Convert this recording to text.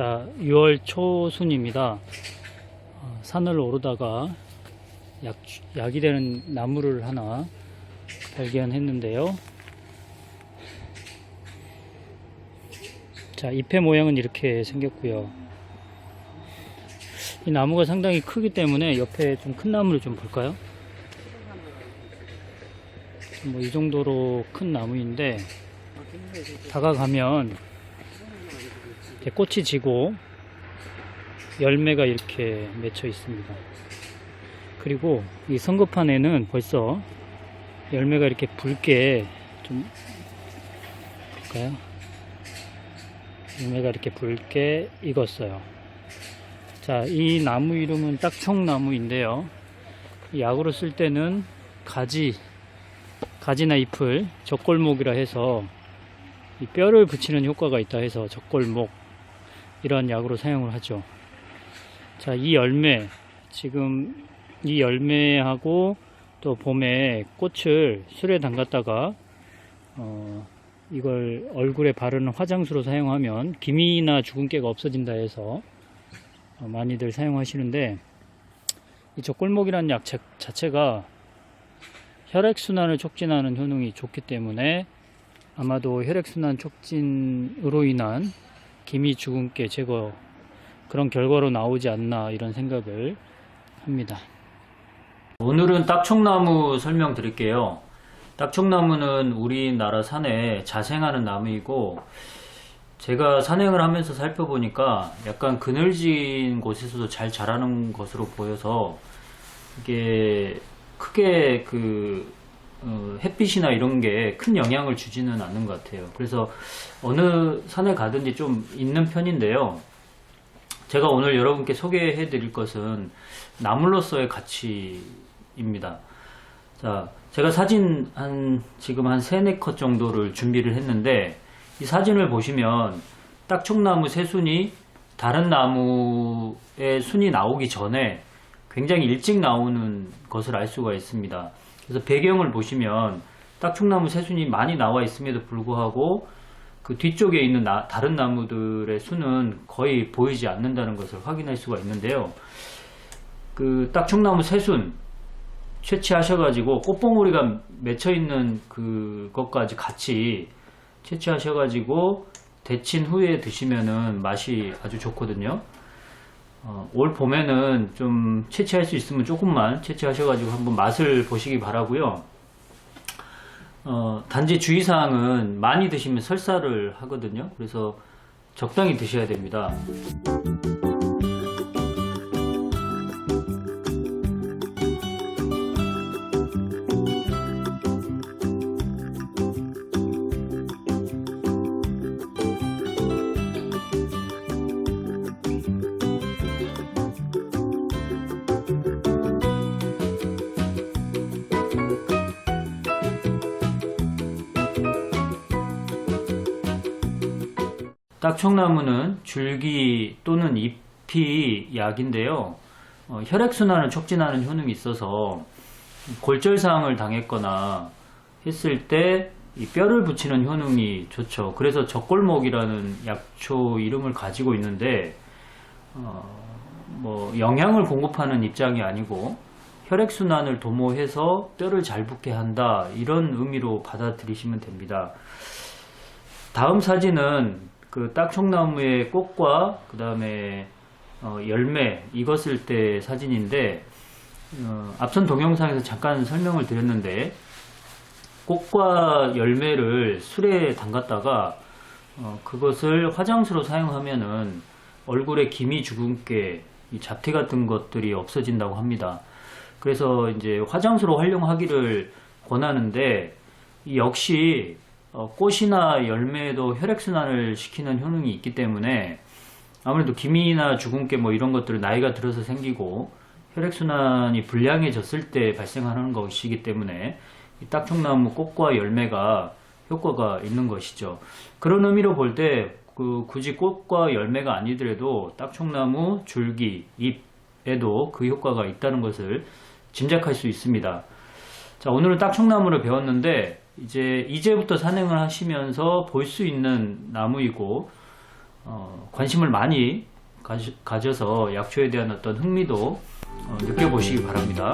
자, 6월 초순입니다. 어, 산을 오르다가 약, 약이 되는 나무를 하나 발견했는데요. 자, 잎의 모양은 이렇게 생겼고요. 이 나무가 상당히 크기 때문에 옆에 좀 큰 나무를 좀 볼까요? 뭐 이 정도로 큰 나무인데 다가가면 꽃이 지고 열매가 이렇게 맺혀 있습니다. 그리고 이 성급판에는 벌써 열매가 이렇게 붉게 좀 볼까요? 열매가 이렇게 붉게 익었어요. 자, 이 나무 이름은 딱총나무인데요. 이 약으로 쓸 때는 가지, 가지나 잎을 적골목이라 해서 이 뼈를 붙이는 효과가 있다 해서 적골목 이러한 약으로 사용을 하죠. 자, 이 열매 지금 이 열매하고 또 봄에 꽃을 술에 담갔다가 어, 이걸 얼굴에 바르는 화장수로 사용하면 기미나 주근깨가 없어진다 해서 어, 많이들 사용하시는데 이 적골목이라는 약 자- 자체가 혈액순환을 촉진하는 효능이 좋기 때문에 아마도 혈액순환 촉진으로 인한 기미 주근깨 제거 그런 결과로 나오지 않나 이런 생각을 합니다. 오늘은 딱총나무 설명드릴게요. 딱총나무는 우리나라 산에 자생하는 나무이고 제가 산행을 하면서 살펴보니까 약간 그늘진 곳에서도 잘 자라는 것으로 보여서 이게 크게 그 어, 햇빛이나 이런 게 큰 영향을 주지는 않는 것 같아요. 그래서 어느 산에 가든지 좀 있는 편인데요. 제가 오늘 여러분께 소개해 드릴 것은 나물로서의 가치입니다. 자, 제가 사진 한, 지금 한 3, 4컷 정도를 준비를 했는데, 이 사진을 보시면 딱총나무 새 순이 다른 나무의 순이 나오기 전에 굉장히 일찍 나오는 것을 알 수가 있습니다. 그래서 배경을 보시면 딱총나무 새순이 많이 나와 있음에도 불구하고 그 뒤쪽에 있는 나- 다른 나무들의 순은 거의 보이지 않는다는 것을 확인할 수가 있는데요. 그 딱총나무 새순 채취하셔가지고 꽃봉오리가 맺혀 있는 그것까지 같이 채취하셔가지고 데친 후에 드시면은 맛이 아주 좋거든요. 어, 올 봄에는 좀 채취할 수 있으면 조금만 채취하셔가지고 한번 맛을 보시기 바라고요. 어, 단지 주의사항은 많이 드시면 설사를 하거든요. 그래서 적당히 드셔야 됩니다. 딱총나무는 줄기 또는 잎이 약인데요. 어, 혈액순환을 촉진하는 효능이 있어서 골절사항을 당했거나 했을 때 이 뼈를 붙이는 효능이 좋죠. 그래서 적골목이라는 약초 이름을 가지고 있는데 어, 뭐 영양을 공급하는 입장이 아니고 혈액순환을 도모해서 뼈를 잘 붙게 한다 이런 의미로 받아들이시면 됩니다. 다음 사진은 그 딱총나무의 꽃과 그 다음에 열매 익었을 때 사진인데 어, 앞선 동영상에서 잠깐 설명을 드렸는데 꽃과 열매를 술에 담갔다가 어, 그것을 화장수로 사용하면은 얼굴에 기미 주근깨, 이 잡티 같은 것들이 없어진다고 합니다. 그래서 이제 화장수로 활용하기를 권하는데 이 역시 어, 꽃이나 열매에도 혈액순환을 시키는 효능이 있기 때문에 아무래도 기미나 주근깨 뭐 이런 것들은 나이가 들어서 생기고 혈액순환이 불량해졌을 때 발생하는 것이기 때문에 이 딱총나무 꽃과 열매가 효과가 있는 것이죠. 그런 의미로 볼 때 그 굳이 꽃과 열매가 아니더라도 딱총나무 줄기, 잎에도 그 효과가 있다는 것을 짐작할 수 있습니다. 자, 오늘은 딱총나무를 배웠는데 이제 이제부터 산행을 하시면서 볼 수 있는 나무이고 어, 관심을 많이 가져서 약초에 대한 어떤 흥미도 어, 느껴보시기 바랍니다.